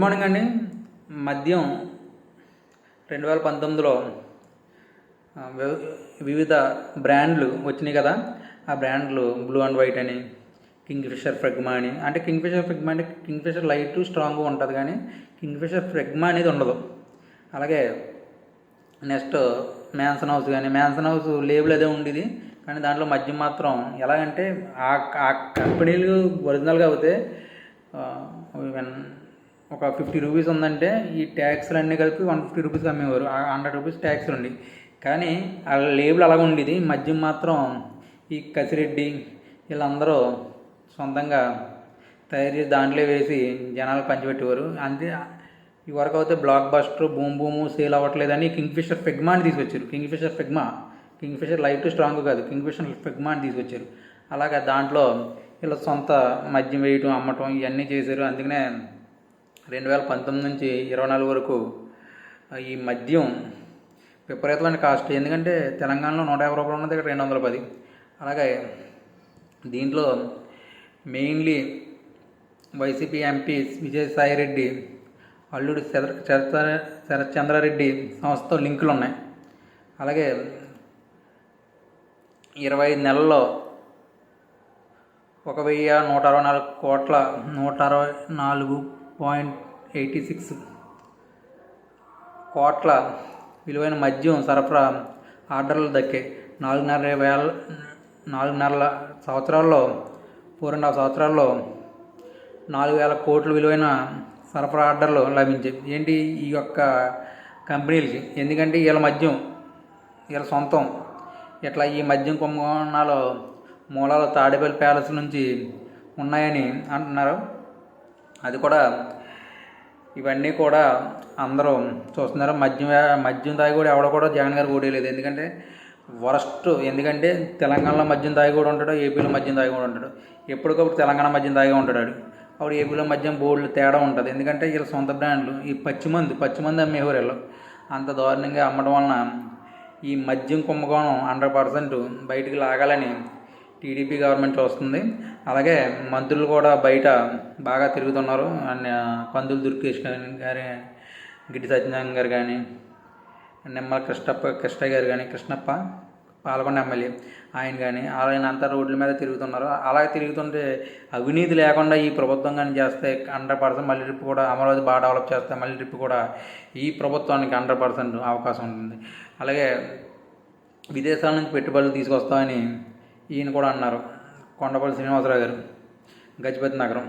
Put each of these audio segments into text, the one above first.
Good morning అండి. మద్యం రెండు వేల పంతొమ్మిదిలో వివిధ బ్రాండ్లు వచ్చినాయి కదా. ఆ బ్రాండ్లు బ్లూ అండ్ వైట్ అని కింగ్ ఫిషర్ ఫ్రెగ్మా అని. అంటే కింగ్ ఫిషర్ ఫ్రెగ్మా అంటే కింగ్ ఫిషర్ లైట్ స్ట్రాంగ్ ఉంటుంది కానీ కింగ్ ఫిషర్ ఫ్రెగ్మా అనేది ఉండదు. అలాగే నెక్స్ట్ మ్యాన్సన్ హౌస్ కానీ మ్యాన్సన్ హౌస్ లేబుల్ అదే ఉండేది. కానీ దాంట్లో మద్యం మాత్రం ఎలాగంటే ఆ ఆ కంపెనీలు ఒరిజినల్గా అవుతే ఒక ఫిఫ్టీ రూపీస్ ఉందంటే ఈ ట్యాక్స్లు అన్నీ కలిపి వన్ ఫిఫ్టీ రూపీస్ అమ్మేవారు. హండ్రెడ్ రూపీస్ ట్యాక్స్లు ఉండి. కానీ ఆ లేబుల్ అలాగ ఉండేది. మద్యం మాత్రం ఈ కసిరెడ్డి వీళ్ళందరూ సొంతంగా తయారు చేసి దాంట్లో వేసి జనాలు పంచిపెట్టేవారు. అంతే ఈ వరకు అయితే blockbuster boom boom sale అవ్వట్లేదని కింగ్ ఫిషర్ ఫెగ్మా అని తీసుకొచ్చారు. కింగ్ ఫిషర్ ఫెగ్మా. కింగ్ ఫిషర్ లైట్ స్ట్రాంగ్ కాదు. కింగ్ ఫిషర్ ఫెగ్మా అని తీసుకొచ్చారు. అలాగా దాంట్లో వీళ్ళ సొంత మద్యం వేయటం అమ్మటం ఇవన్నీ చేశారు. అందుకనే రెండు వేల పంతొమ్మిది నుంచి ఇరవై నాలుగు వరకు ఈ మద్యం విపరీతమైన కాస్ట్ ఎందుకంటే తెలంగాణలో నూట యాభై రూపాయలు ఉన్నది ఇక్కడ రెండు వందల పది. అలాగే దీంట్లో mainly YCP MP Vijayasai Reddy అల్లుడు శర శరత్ చంద్రారెడ్డి సంస్థతో లింకులు ఉన్నాయి. అలాగే ఇరవై ఐదు నెలల్లో ఒక వెయ్యి నూట అరవై నాలుగు కోట్ల నూట అరవై నాలుగు పాయింట్ ఎయిటీ సిక్స్ కోట్ల విలువైన మద్యం సరఫరా ఆర్డర్లు దక్కాయి నాలుగున్నర వేల నాలుగున్నర సంవత్సరాల్లో ఫోర్ అండ్ హాఫ్ సంవత్సరాల్లో నాలుగు వేల కోట్ల విలువైన సరఫరా ఆర్డర్లు లభించాయి. ఏంటి ఈ యొక్క కంపెనీలకి? ఎందుకంటే వీళ్ళ మద్యం వీళ్ళ సొంతం. ఇట్లా ఈ మద్యం కుంభకోణాలు మూలాలు తాడేపల్లి ప్యాలెస్ నుంచి ఉన్నాయని అంటున్నారు. అది కూడా ఇవన్నీ కూడా అందరూ చూస్తున్నారు? మద్యం మద్యం తాగి కూడా ఎవడో కూడా జగన్ గారు ఓడేయలేదు ఎందుకంటే వరస్ట్. ఎందుకంటే తెలంగాణలో మద్యం తాగి కూడా ఉంటాడు ఏపీలో మద్యం తాగి కూడా ఉంటాడు. ఎప్పటికప్పుడు తెలంగాణ మద్యం తాగి ఉంటాడు అప్పుడు ఏపీలో మద్యం బోర్డులు తేడా ఉంటుంది. ఎందుకంటే వీళ్ళ సొంత బ్రాండ్లు ఈ పచ్చిమంది పచ్చిమంది అమ్మేవారు వీళ్ళు అంత దారుణంగా అమ్మడం వలన ఈ మద్యం కుంభకోణం హండ్రెడ్ పర్సెంట్ బయటికి లాగాలని టీడీపీ గవర్నమెంట్ వస్తుంది. అలాగే మంత్రులు కూడా బయట బాగా తిరుగుతున్నారు. అన్న కందులు దుర్గేష్ గారి గిడ్డి సత్యనారాయణ గారు కానీ నిమ్మల కృష్ణప్ప కృష్ణ గారు కానీ కృష్ణప్ప పాలకొండ ఎమ్మెల్యే ఆయన కానీ ఆయన అంతా రోడ్ల మీద తిరుగుతున్నారు. అలాగే తిరుగుతుంటే అవినీతి లేకుండా ఈ ప్రభుత్వం కానీ చేస్తే హండ్రెడ్ పర్సెంట్ మళ్ళీ ట్రిప్ కూడా అమరావతి బాగా డెవలప్ చేస్తే మళ్ళీ ట్రిప్ కూడా ఈ ప్రభుత్వానికి హండ్రెడ్ పర్సెంట్ అవకాశం ఉంటుంది. అలాగే విదేశాల నుంచి పెట్టుబడులు తీసుకొస్తామని ఈయన కూడా అన్నారు. కొండపల్లి శ్రీనివాసరావు గారు గజపతి నగరం.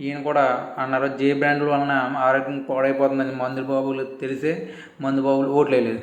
ఈయన కూడా అన్నారు జే బ్రాండ్ల వలన ఆరోగ్యం పాడైపోతుందని మందు బాబులు తెలిసే మందు బాబులు ఓట్లు వేయలేదు